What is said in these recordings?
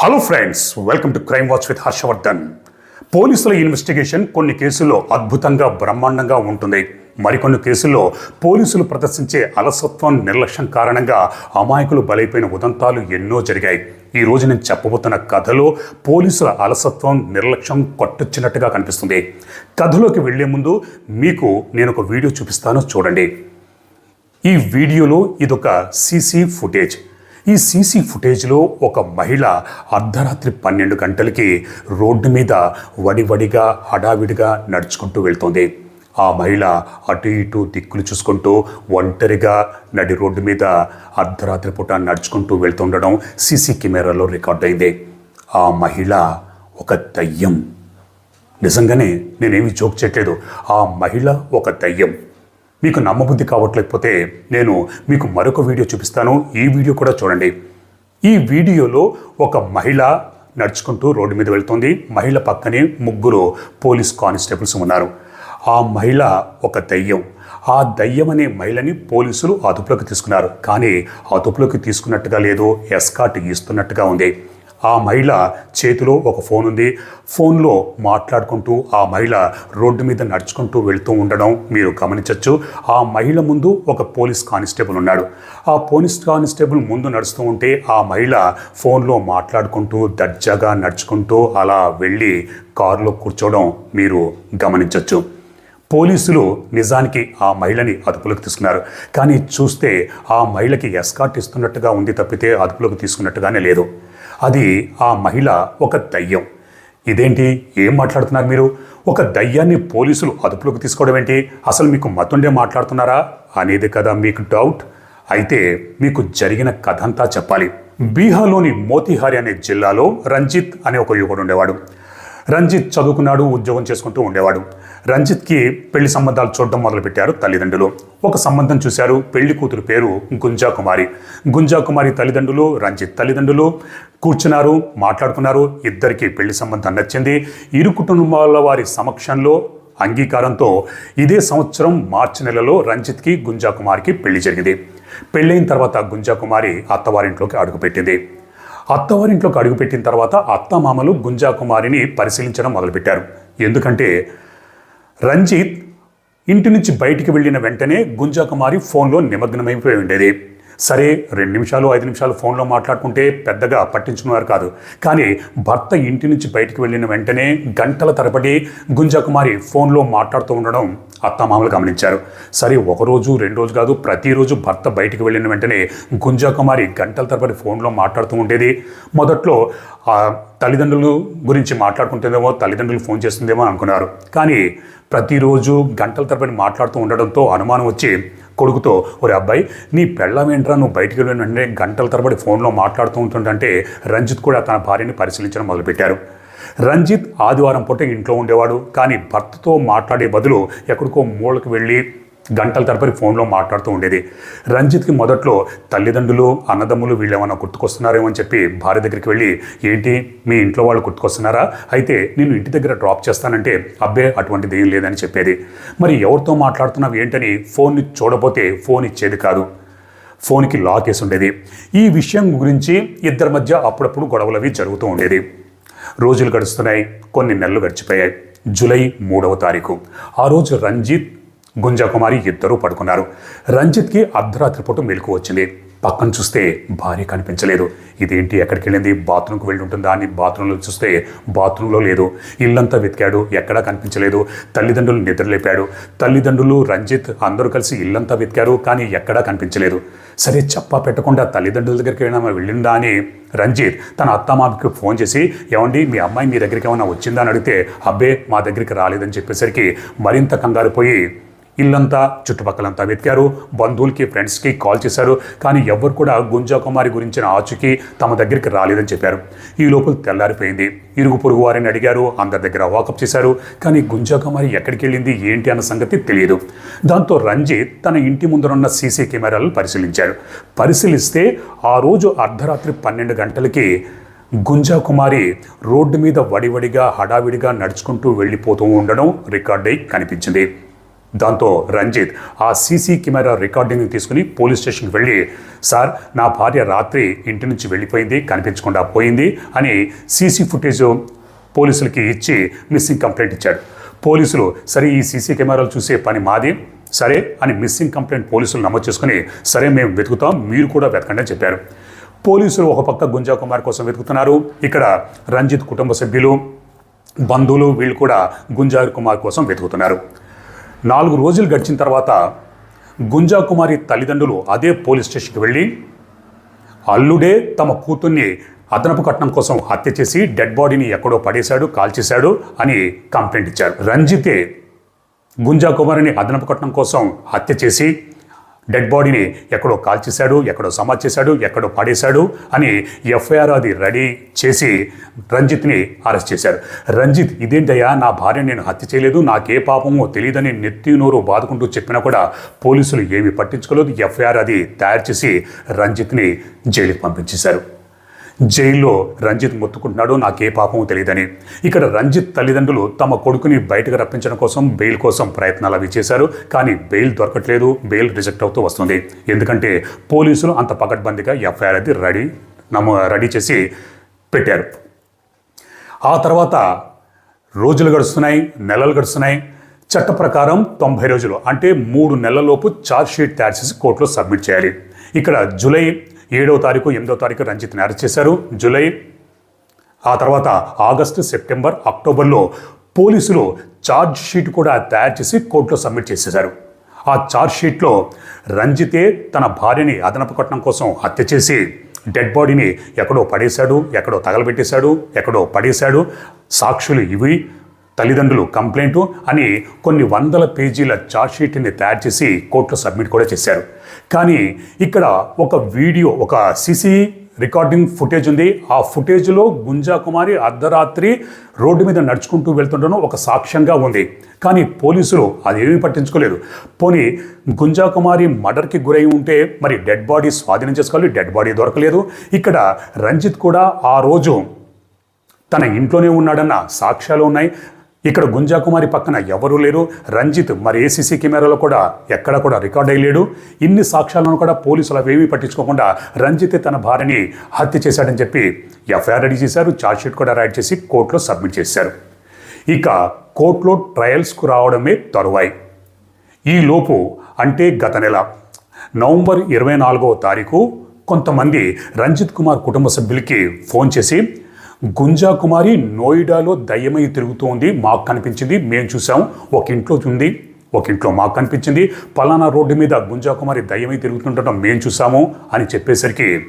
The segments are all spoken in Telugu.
Hello friends welcome to crime watch with Harshavardhan పోలీసుల ఇన్వెస్టిగేషన్ కొన్ని కేసుల్లో అద్భుతంగా బ్రహ్మాండంగా ఉంటుంది. మరికొన్ని కేసుల్లో పోలీసులు ప్రదర్శించే అలసత్వం నిర్లక్ష్యం కారణంగా అమాయకులు బలైపోయిన ఉదంతాలు ఎన్నో జరిగాయి. ఈ రోజు నేను చెప్పబోతున్న కథలో పోలీసుల అలసత్వం నిర్లక్ష్యం కొట్టొచ్చినట్టుగా కనిపిస్తుంది. కథలోకి వెళ్ళే ముందు మీకు నేను ఒక వీడియో చూపిస్తాను చూడండి. ఈ వీడియోలో ఇదొక సీసీ ఫుటేజ్. ఈ సీసీ ఫుటేజ్లో ఒక మహిళ అర్ధరాత్రి పన్నెండు గంటలకి రోడ్డు మీద వడివడిగా హడావిడిగా నడుచుకుంటూ వెళ్తోంది. ఆ మహిళ అటు ఇటు దిక్కులు చూసుకుంటూ ఒంటరిగా నడి రోడ్డు మీద అర్ధరాత్రి పూట నడుచుకుంటూ వెళ్తుండడం సీసీ కెమెరాలో రికార్డ్ అయింది. ఆ మహిళ ఒక దయ్యం. నిజంగానే నేనేమి జోక్ చేయట్లేదు. ఆ మహిళ ఒక దయ్యం. మీకు నమ్మబుద్ధి కావట్లేకపోతే నేను మీకు మరొక వీడియో చూపిస్తాను. ఈ వీడియో కూడా చూడండి. ఈ వీడియోలో ఒక మహిళ నడుచుకుంటూ రోడ్డు మీద వెళ్తుంది. మహిళ పక్కనే ముగ్గురు పోలీస్ కానిస్టేబుల్స్ ఉన్నారు. ఆ మహిళ ఒక దయ్యం. ఆ దయ్యం అనే మహిళని పోలీసులు అదుపులోకి తీసుకున్నారు. కానీ అదుపులోకి తీసుకున్నట్టుగా లేదు ఎస్కాట్ ఇస్తున్నట్టుగా ఉంది. ఆ మహిళ చేతిలో ఒక ఫోన్ ఉంది. ఫోన్లో మాట్లాడుకుంటూ ఆ మహిళ రోడ్డు మీద నడుచుకుంటూ వెళ్తూ ఉండడం మీరు గమనించవచ్చు ఆ మహిళ ముందు ఒక పోలీస్ కానిస్టేబుల్ ఉన్నాడు. ఆ పోలీస్ కానిస్టేబుల్ ముందు నడుస్తూ ఉంటే ఆ మహిళ ఫోన్లో మాట్లాడుకుంటూ దర్జాగా నడుచుకుంటూ అలా వెళ్ళి కారులో కూర్చోవడం మీరు గమనించవచ్చు పోలీసులు నిజానికి ఆ మహిళని అదుపులోకి తీసుకున్నారు. కానీ చూస్తే ఆ మహిళకి ఎస్కాట్ ఇస్తున్నట్టుగా ఉంది తప్పితే అదుపులోకి తీసుకున్నట్టుగానే లేదు. అది ఆ మహిళ ఒక దయ్యం. ఇదేంటి? ఏం మాట్లాడుతున్నారు మీరు? ఒక దయ్యాన్ని పోలీసులు అదుపులోకి తీసుకోవడం ఏంటి? అసలు మీకు మతుండే మాట్లాడుతున్నారా? అనేది కదా మీకు డౌట్. అయితే మీకు జరిగిన కథ అంతా చెప్పాలి. బీహార్లోని మోతిహారి అనే జిల్లాలో రంజిత్ అనే ఒక యువకుడు ఉండేవాడు. రంజిత్ చదువుకున్నాడు ఉద్యోగం చేసుకుంటూ ఉండేవాడు. రంజిత్కి పెళ్ళి సంబంధాలు చూడడం మొదలుపెట్టారు తల్లిదండ్రులు. ఒక సంబంధం చూశారు పెళ్ళి కూతురు పేరు గుంజా కుమారి తల్లిదండ్రులు రంజిత్ తల్లిదండ్రులు కూర్చున్నారు మాట్లాడుకున్నారు ఇద్దరికి పెళ్ళి సంబంధం నచ్చింది. ఇరు కుటుంబాల వారి సమక్షంలో అంగీకారంతో ఇదే సంవత్సరం మార్చి నెలలో రంజిత్కి గుంజా కుమారికి పెళ్ళి జరిగింది. పెళ్ళైన తర్వాత గుంజా కుమారి అత్తవారింట్లోకి అడుగుపెట్టింది. అత్తవారింట్లోకి అడుగుపెట్టిన తర్వాత అత్తమామలు గుంజా కుమారిని పరిశీలించడం మొదలుపెట్టారు. ఎందుకంటే రంజిత్ ఇంటి నుంచి బయటికి వెళ్ళిన వెంటనే గుంజాకుమారి ఫోన్లో నిమగ్నమైపోయి ఉండేది. సరే రెండు నిమిషాలు ఐదు నిమిషాలు ఫోన్లో మాట్లాడుకుంటే పెద్దగా పట్టించుకున్నారు కాదు. కానీ భర్త ఇంటి నుంచి బయటికి వెళ్ళిన వెంటనే గంటల తరబడి గుంజాకుమారి ఫోన్లో మాట్లాడుతూ ఉండడం అత్తమామలు గమనించారు. సరే ఒకరోజు రెండు రోజు కాదు ప్రతిరోజు భర్త బయటికి వెళ్ళిన వెంటనే గుంజాకుమారి గంటల తరబడి ఫోన్లో మాట్లాడుతూ ఉండేది. మొదట్లో తల్లిదండ్రుల తల్లిదండ్రులు గురించి మాట్లాడుకుంటుందేమో తల్లిదండ్రులు ఫోన్ చేస్తుందేమో అనుకున్నారు. కానీ ప్రతిరోజు గంటల తరబడి మాట్లాడుతూ ఉండడంతో అనుమానం వచ్చి కొడుకుతో ఒరే అబ్బాయి నీ పెళ్ళం ఏంట్రా? నువ్వు బయటికి వెళ్ళిన వెంటనే గంటల తరబడి ఫోన్లో మాట్లాడుతూ ఉంటుందంటే రంజిత్ కూడా తన భార్యని పరిశీలించడం మొదలుపెట్టారు. రంజిత్ ఆదివారం పూట ఇంట్లో ఉండేవాడు. కానీ భర్తతో మాట్లాడే బదులు ఎక్కడికో మూలకి వెళ్ళి గంటల తరబడి ఫోన్లో మాట్లాడుతూ ఉండేది. రంజిత్కి మొదట్లో తల్లిదండ్రులు అన్నదమ్ములు వీళ్ళేమన్నా గుర్తుకొస్తున్నారేమో అని చెప్పి భార్య దగ్గరికి వెళ్ళి ఏంటి మీ ఇంట్లో వాళ్ళు గుర్తుకొస్తున్నారా? అయితే నేను ఇంటి దగ్గర డ్రాప్ చేస్తానంటే అబ్బే అటువంటిది ఏం లేదని చెప్పేది. మరి ఎవరితో మాట్లాడుతున్నావు ఏంటని ఫోన్ని చూడబోతే ఫోన్ ఇచ్చేది కాదు. ఫోన్కి లాక్ వేసి ఉండేది. ఈ విషయం గురించి ఇద్దరి మధ్య అప్పుడప్పుడు గొడవలవి జరుగుతూ ఉండేది. రోజులు గడుస్తున్నాయి కొన్ని నెలలు గడిచిపోయాయి. జూలై మూడవ తారీఖు. ఆ రోజు రంజిత్ గుంజాకుమారి ఇద్దరూ పడుకున్నారు. రంజిత్కి అర్ధరాత్రి పూట మెలకు వచ్చింది. పక్కన చూస్తే భార్య కనిపించలేదు. ఇదేంటి ఎక్కడికి వెళ్ళింది? బాత్రూమ్కి వెళ్ళి ఉంటుందా అని బాత్రూంలో చూస్తే బాత్రూంలో లేదు. ఇల్లంతా వెతికాడు. ఎక్కడా కనిపించలేదు. తల్లిదండ్రులు నిద్రలేపాడు. తల్లిదండ్రులు రంజిత్ అందరూ కలిసి ఇల్లంతా వెతికారు కానీ ఎక్కడా కనిపించలేదు. సరే చెప్పా పెట్టకుండా తల్లిదండ్రుల దగ్గరికి ఏమైనా వెళ్ళిందా అని రంజిత్ తన అత్తమామకి ఫోన్ చేసి ఏమండి మీ అమ్మాయి మీ దగ్గరికి ఏమైనా వచ్చిందా? అని అడిగితే అబ్బే మా దగ్గరికి రాలేదని చెప్పేసరికి మరింత కంగారు పోయి ఇల్లంతా చుట్టుపక్కలంతా వెతికారు. బంధువులకి ఫ్రెండ్స్కి కాల్ చేశారు. కానీ ఎవ్వరు కూడా గుంజా కుమారి గురించిన ఆచుకి తమ దగ్గరికి రాలేదని చెప్పారు. ఈ లోపల తెల్లారిపోయింది. ఇరుగు పొరుగు వారిని అడిగారు. అందరి దగ్గర వాకప్ చేశారు. కానీ గుంజా కుమారి ఎక్కడికి వెళ్ళింది ఏంటి అన్న సంగతి తెలియదు. దాంతో రంజిత్ తన ఇంటి ముందరున్న సీసీ కెమెరాలను పరిశీలించాడు పరిశీలిస్తే ఆ రోజు అర్ధరాత్రి పన్నెండు గంటలకి గుంజా కుమారి రోడ్డు మీద వడివడిగా హడావిడిగా నడుచుకుంటూ వెళ్ళిపోతూ ఉండడం రికార్డై కనిపించింది. దాంతో రంజిత్ ఆ సీసీ కెమెరా రికార్డింగ్ తీసుకుని పోలీస్ స్టేషన్కి వెళ్ళి సార్ నా భార్య రాత్రి ఇంటి నుంచి వెళ్ళిపోయింది కనిపించకుండా పోయింది అని సీసీ ఫుటేజ్ పోలీసులకి ఇచ్చి మిస్సింగ్ కంప్లైంట్ ఇచ్చాడు. పోలీసులు సరే ఈ సీసీ కెమెరాలు చూసే పని మాది సరే అని మిస్సింగ్ కంప్లైంట్ పోలీసులు నమోదు చేసుకుని సరే మేము వెతుకుతాం మీరు కూడా వెతకండి అని చెప్పారు. పోలీసులు ఒక పక్క గుంజా కుమార్ కోసం వెతుకుతున్నారు. ఇక్కడ రంజిత్ కుటుంబ సభ్యులు బంధువులు వీళ్ళు కూడా గుంజా కుమార్ కోసం వెతుకుతున్నారు. నాలుగు రోజులు గడిచిన తర్వాత గుంజా కుమారి తల్లిదండ్రులు అదే పోలీస్ స్టేషన్కి వెళ్ళి అల్లుడే తమ కూతుర్ని అదనపు కట్నం కోసం హత్య చేసి డెడ్ బాడీని ఎక్కడో పడేశాడు కాల్చేశాడు అని కంప్లైంట్ ఇచ్చారు. రంజితే గుంజా కుమారిని అదనపు కట్నం కోసం హత్య చేసి డెడ్ బాడీని ఎక్కడో కాల్చేశాడు ఎక్కడో సమాధి చేశాడు ఎక్కడో పడేశాడు అని ఎఫ్ఐఆర్ అది రెడీ చేసి రంజిత్ని అరెస్ట్ చేశారు. రంజిత్ ఇదేంటయ్యా నా భార్య నేను హత్య చేయలేదు నాకే పాపమో తెలియదని నెత్తి నోరు బాదుకుంటూ చెప్పినా కూడా పోలీసులు ఏమీ పట్టించుకోలేదు. ఎఫ్ఐఆర్ అది తయారు చేసి రంజిత్ని జైలుకి పంపించేశారు. జైల్లో రంజిత్ మొత్తుకుంటున్నాడు నాకే పాపం తెలియదని. ఇక్కడ రంజిత్ తల్లిదండ్రులు తమ కొడుకుని బయటకు రప్పించడం కోసం బెయిల్ కోసం ప్రయత్నాలు అవి చేశారు. కానీ బెయిల్ దొరకట్లేదు బెయిల్ రిజెక్ట్ అవుతూ వస్తుంది. ఎందుకంటే పోలీసులు అంత పకడ్బందీగా ఎఫ్ఐఆర్ అది రెడీ నమో రెడీ చేసి పెట్టారు. ఆ తర్వాత రోజులు గడుస్తున్నాయి నెలలు గడుస్తున్నాయి. చట్ట ప్రకారం తొంభై రోజులు అంటే మూడు నెలలలోపు ఛార్జ్ షీట్ తయారు చేసి కోర్టులో సబ్మిట్ చేయాలి. ఇక్కడ జూలై ఏడవ తారీఖు ఎనిమిదో తారీఖు రంజిత్ని అరెస్ట్ చేశారు. జూలై ఆ తర్వాత ఆగస్టు సెప్టెంబర్ అక్టోబర్లో పోలీసులు ఛార్జ్ షీట్ కూడా తయారు చేసి కోర్టులో సబ్మిట్ చేసేశారు. ఆ ఛార్జ్ షీట్లో రంజితే తన భార్యని అదనపు కట్నం కోసం హత్య చేసి డెడ్ బాడీని ఎక్కడో పడేశాడు ఎక్కడో తగలబెట్టేశాడు ఎక్కడో పడేశాడు. సాక్షులు ఇవి. తల్లిదండ్రులు కంప్లైంట్ అని కొన్ని వందల పేజీల చార్జ్షీట్ని తయారు చేసి కోర్టులో సబ్మిట్ కూడా చేశారు. కానీ ఇక్కడ ఒక వీడియో ఒక సిసి రికార్డింగ్ ఫుటేజ్ ఉంది. ఆ ఫుటేజ్లో గుంజా కుమారి అర్ధరాత్రి రోడ్డు మీద నడుచుకుంటూ వెళ్తుండడం ఒక సాక్ష్యంగా ఉంది. కానీ పోలీసులు అదేమీ పట్టించుకోలేదు. పోనీ గుంజా కుమారి మర్డర్కి గురై ఉంటే మరి డెడ్ బాడీ స్వాధీనం చేసుకోవాలి డెడ్ బాడీ దొరకలేదు. ఇక్కడ రంజిత్ కూడా ఆ రోజు తన ఇంట్లోనే ఉన్నాడన్న సాక్ష్యాలు ఉన్నాయి. ఇక్కడ గుంజాకుమారి పక్కన ఎవరూ లేరు. రంజిత్ మరి ఏసీసీ కెమెరాలో కూడా ఎక్కడ కూడా రికార్డ్ అయ్యలేడు ఇన్ని సాక్ష్యాలను కూడా పోలీసులు అవేమీ పట్టించుకోకుండా రంజిత్ తన భార్యని హత్య చేశాడని చెప్పి ఎఫ్ఐఆర్ రెడీ చేశారు. ఛార్జ్షీట్ కూడా రైడ్ చేసి కోర్టులో సబ్మిట్ చేశారు. ఇక కోర్టులో ట్రయల్స్కు రావడమే తరువాయి. ఈలోపు అంటే గత నెల నవంబర్ ఇరవై నాలుగవ తారీఖు కొంతమంది రంజిత్ కుమార్ కుటుంబ సభ్యులకి ఫోన్ చేసి గుంజా కుమారి నోయిడాలో దయ్యమై తిరుగుతోంది. మాకు కనిపించింది. మేము చూసాం ఒక ఇంట్లో ఉంది. ఒక ఇంట్లో మాకు కనిపించింది. పలానా రోడ్డు మీద గుంజా కుమారి దయ్యమై తిరుగుతుండటం మేము చూసాము అని చెప్పేసరికి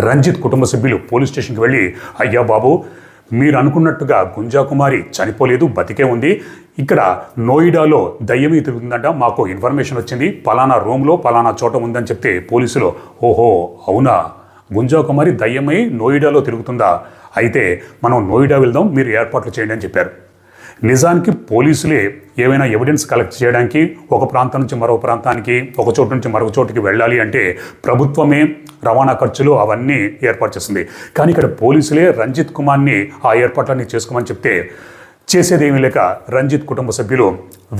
రంజిత్ కుటుంబ సభ్యులు పోలీస్ స్టేషన్కి వెళ్ళి అయ్యా బాబు మీరు అనుకున్నట్టుగా గుంజా కుమారి చనిపోలేదు బతికే ఉంది. ఇక్కడ నోయిడాలో దయ్యమే తిరుగుతుందంట. మాకు ఇన్ఫర్మేషన్ వచ్చింది. పలానా రూమ్లో పలానా చోట ఉందని చెప్తే పోలీసులు ఓహో అవునా? గుంజా కుమారి దయ్యమై నోయిడాలో తిరుగుతుందా? అయితే మనం నోయిడా వెళ్దాం మీరు ఏర్పాట్లు చేయండి అని చెప్పారు. నిజానికి పోలీసులే ఏవైనా ఎవిడెన్స్ కలెక్ట్ చేయడానికి ఒక ప్రాంతం నుంచి మరో ప్రాంతానికి ఒక చోటు నుంచి మరొక చోటుకి వెళ్ళాలి అంటే ప్రభుత్వమే రవాణా ఖర్చులు అవన్నీ ఏర్పాటు చేస్తుంది. కానీ ఇక్కడ పోలీసులే రంజిత్ కుమార్ని ఆ ఏర్పాట్లన్నీ చేసుకోమని చెప్తే చేసేదేమీ లేక రంజిత్ కుటుంబ సభ్యులు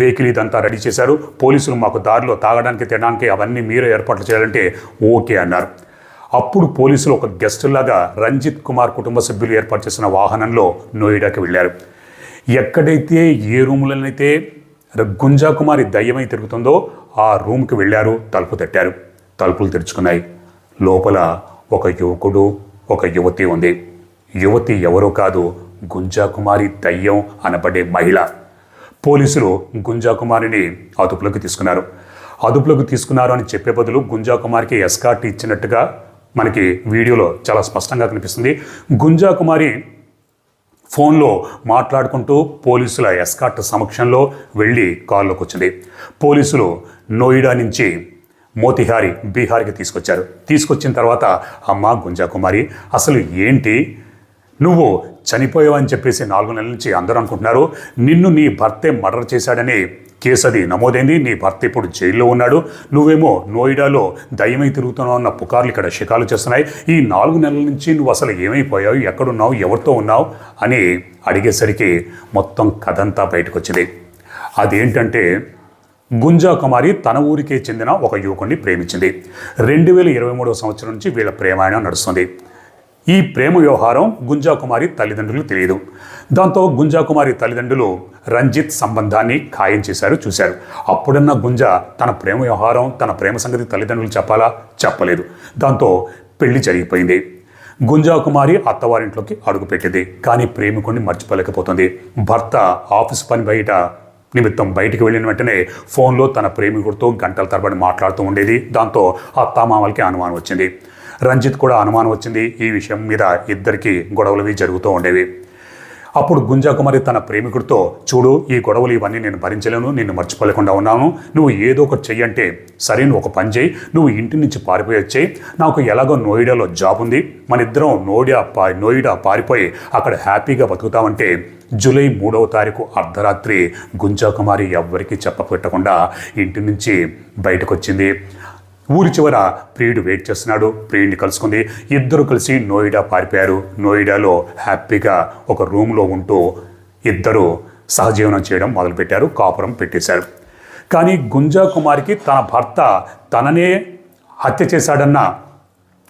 వెహికల్ ఇదంతా రెడీ చేశారు. పోలీసులు మాకు దారిలో తాగడానికి తినడానికి అవన్నీ మీరే ఏర్పాట్లు చేయాలంటే ఓకే అన్నారు. అప్పుడు పోలీసులు ఒక గెస్టులాగా రంజిత్ కుమార్ కుటుంబ సభ్యులు ఏర్పాటు చేసిన వాహనంలో నోయిడాకి వెళ్ళారు. ఎక్కడైతే ఏ రూములనైతే గుంజా కుమారి దయ్యమై తిరుగుతుందో ఆ రూమ్కి వెళ్ళారు తలుపు తట్టారు. తలుపులు తెరుచుకున్నాయి. లోపల ఒక యువకుడు ఒక యువతి ఉంది. యువతి ఎవరో కాదు గుంజా కుమారి దయ్యం అనబడే మహిళ. పోలీసులు గుంజా కుమారిని అదుపులోకి తీసుకున్నారు. అదుపులోకి తీసుకున్నారు అని చెప్పే బదులు గుంజాకుమారికి ఎస్కార్ట్ ఇచ్చినట్టుగా మనకి వీడియోలో చాలా స్పష్టంగా కనిపిస్తుంది. గుంజా కుమారి ఫోన్లో మాట్లాడుకుంటూ పోలీసుల ఎస్కాట్ సమక్షంలో వెళ్ళి కాల్లోకి వచ్చింది పోలీసులు నోయిడా నుంచి మోతిహారి బీహార్కి తీసుకొచ్చారు. తీసుకొచ్చిన తర్వాత అమ్మ గుంజా కుమారి అసలు ఏంటి? నువ్వు చనిపోయావని చెప్పేసి నాలుగు నెలల నుంచి అందరూ అనుకుంటున్నారు. నిన్ను నీ భర్తే మర్డర్ చేశాడని కేసు అది నమోదైంది నీ భర్త ఇప్పుడు జైల్లో ఉన్నాడు. నువ్వేమో నోయిడాలో దయ్యమై తిరుగుతున్నావు అన్న పుకార్లు ఇక్కడ షికాలు చేస్తున్నాయి. ఈ నాలుగు నెలల నుంచి నువ్వు అసలు ఏమైపోయావు? ఎక్కడున్నావు? ఎవరితో ఉన్నావు? అని అడిగేసరికి మొత్తం కథంతా బయటకు వచ్చింది అదేంటంటే గుంజా కుమారి తన ఊరికే చెందిన ఒక యువకుడిని ప్రేమించింది. రెండు వేల ఇరవై మూడవ సంవత్సరం నుంచి వీళ్ళ ప్రేమాయణం నడుస్తుంది. ఈ ప్రేమ వ్యవహారం గుంజాకుమారి తల్లిదండ్రులు తెలియదు. దాంతో గుంజాకుమారి తల్లిదండ్రులు రంజిత్ సంబంధాన్ని ఖాయం చేశారు చూశారు. అప్పుడన్నా గుంజ తన ప్రేమ వ్యవహారం తన ప్రేమ సంగతి తల్లిదండ్రులు చెప్పాలా? చెప్పలేదు. దాంతో పెళ్ళి జరిగిపోయింది. గుంజాకుమారి అత్తవారింట్లోకి అడుగుపెట్టింది. కానీ ప్రేమికుడిని మర్చిపోలేకపోతుంది. భర్త ఆఫీస్ పని బయట నిమిత్తం బయటికి వెళ్ళిన వెంటనే ఫోన్లో తన ప్రేమికుడితో గంటల తరబడి మాట్లాడుతూ ఉండేది. దాంతో అత్తామామలకి అనుమానం వచ్చింది. రంజిత్ కూడా అనుమానం వచ్చింది. ఈ విషయం మీద ఇద్దరికి గొడవలవి జరుగుతూ ఉండేవి. అప్పుడు గుంజాకుమారి తన ప్రేమికుడితో చూడు ఈ గొడవలు ఇవన్నీ నేను భరించలేను నిన్ను మర్చిపోలేకుండా ఉన్నాను. నువ్వు ఏదో ఒకటి చెయ్యంటే సరే నువ్వు ఒక పని చేయి నువ్వు ఇంటి నుంచి పారిపోయి వచ్చేయి నాకు ఎలాగో నోయిడాలో జాబ్ ఉంది. మన ఇద్దరం నోయిడా పా నోయిడా పారిపోయి అక్కడ హ్యాపీగా బతుకుతామంటే జూలై మూడవ తారీఖు అర్ధరాత్రి గుంజాకుమారి ఎవ్వరికీ చెప్పపెట్టకుండా ఇంటి నుంచి బయటకు వచ్చింది ఊరి చివర ప్రియుడు వెయిట్ చేస్తున్నాడు. ప్రియుడిని కలుసుకుంది. ఇద్దరు కలిసి నోయిడా పారిపోయారు. నోయిడాలో హ్యాపీగా ఒక రూమ్లో ఉంటూ ఇద్దరు సహజీవనం చేయడం మొదలుపెట్టారు. కాపురం పెట్టేశారు. కానీ గుంజా కుమారికి తన భర్త తననే హత్య చేశాడన్న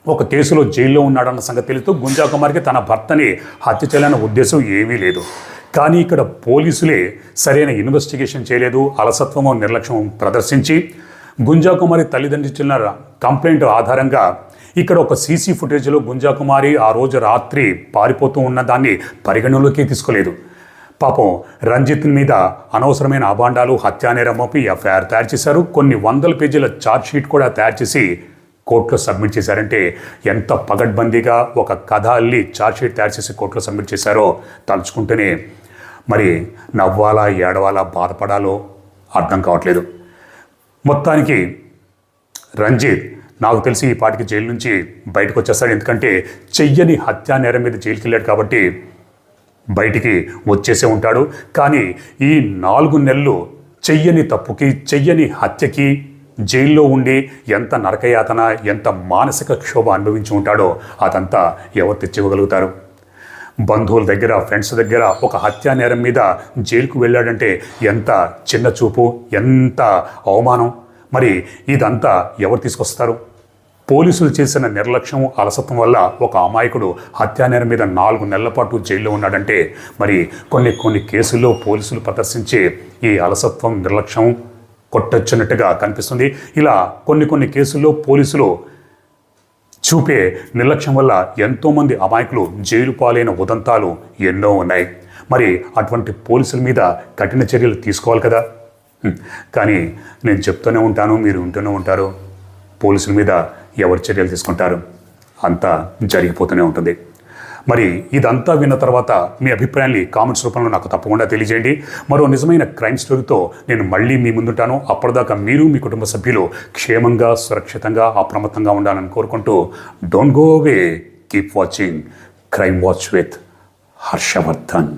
ఒక కేసులో జైల్లో ఉన్నాడన్న సంగతి తెలుస్తూ గుంజా కుమార్కి తన భర్తని హత్య చేయాలన్న ఉద్దేశం ఏమీ లేదు. కానీ ఇక్కడ పోలీసులే సరైన ఇన్వెస్టిగేషన్ చేయలేదు. అలసత్వము నిర్లక్ష్యం ప్రదర్శించి గుంజాకుమారి తల్లిదండ్రి తల్లిదండ్రులు ఇచ్చిన కంప్లైంట్ ఆధారంగా ఇక్కడ ఒక సీసీ ఫుటేజ్లో గుంజాకుమారి ఆ రోజు రాత్రి పారిపోతూ ఉన్న దాన్ని పరిగణలోకి తీసుకోలేదు. పాపం రంజిత్ మీద అనవసరమైన అభాండాలు హత్యానేరం మోపి ఎఫ్ఐఆర్ తయారు చేశారు. కొన్ని వందల పేజీల ఛార్జ్ షీట్ కూడా తయారు చేసి కోర్టులో సబ్మిట్ చేశారంటే ఎంత పగడ్బందీగా ఒక కథ అల్లి ఛార్జ్ షీట్ తయారు చేసి కోర్టులో సబ్మిట్ చేశారో తలుచుకుంటేనే మరి నవ్వాలా ఏడవాలా బాధపడాలో అర్థం కావట్లేదు. మొత్తానికి రంజిత్ నాకు తెలిసి ఈ పాటికి జైలు నుంచి బయటకు వచ్చేస్తాడు. ఎందుకంటే చెయ్యని హత్యా నేరం మీద జైలుకి వెళ్ళాడు కాబట్టి బయటికి వచ్చేసే ఉంటాడు. కానీ ఈ నాలుగు నెలలు చెయ్యని తప్పుకి చెయ్యని హత్యకి జైల్లో ఉండి ఎంత నరకయాతన ఎంత మానసిక క్షోభ అనుభవించి ఉంటాడో అదంతా ఎవరు తెచ్చివ్వగలుగుతారు? బంధువుల దగ్గర ఫ్రెండ్స్ దగ్గర ఒక హత్యా నేరం మీద జైలుకు వెళ్ళాడంటే ఎంత చిన్న చూపు ఎంత అవమానం? మరి ఇదంతా ఎవరు తీసుకొస్తారు? పోలీసులు చేసిన నిర్లక్ష్యం అలసత్వం వల్ల ఒక అమాయకుడు హత్యా నేరం మీద నాలుగు నెలల పాటు జైల్లో ఉన్నాడంటే మరి కొన్ని కొన్ని కేసుల్లో పోలీసులు ప్రదర్శించే ఈ అలసత్వం నిర్లక్ష్యం కొట్టొచ్చినట్టుగా కనిపిస్తుంది. ఇలా కొన్ని కొన్ని కేసుల్లో పోలీసులు చూపే నిర్లక్ష్యం వల్ల ఎంతోమంది అమాయకులు జైలు పాలైన ఉదంతాలు ఎన్నో ఉన్నాయి. మరి అటువంటి పోలీసుల మీద కఠిన చర్యలు తీసుకోవాలి కదా? కానీ నేను చెప్తూనే ఉంటాను మీరు వింటూనే ఉంటారు. పోలీసుల మీద ఎవరు చర్యలు తీసుకుంటారు? అంతా జరిగిపోతూనే ఉంటుంది. మరి ఇదంతా విన్న తర్వాత మీ అభిప్రాయాన్ని కామెంట్స్ రూపంలో నాకు తప్పకుండా తెలియజేయండి. మరో నిజమైన క్రైమ్ స్టోరీతో నేను మళ్ళీ మీ ముందుంటాను. అప్పటిదాకా మీరు మీ కుటుంబ సభ్యులు క్షేమంగా సురక్షితంగా అప్రమత్తంగా ఉండాలని కోరుకుంటూ don't go away keep watching crime watch with Harshavardhan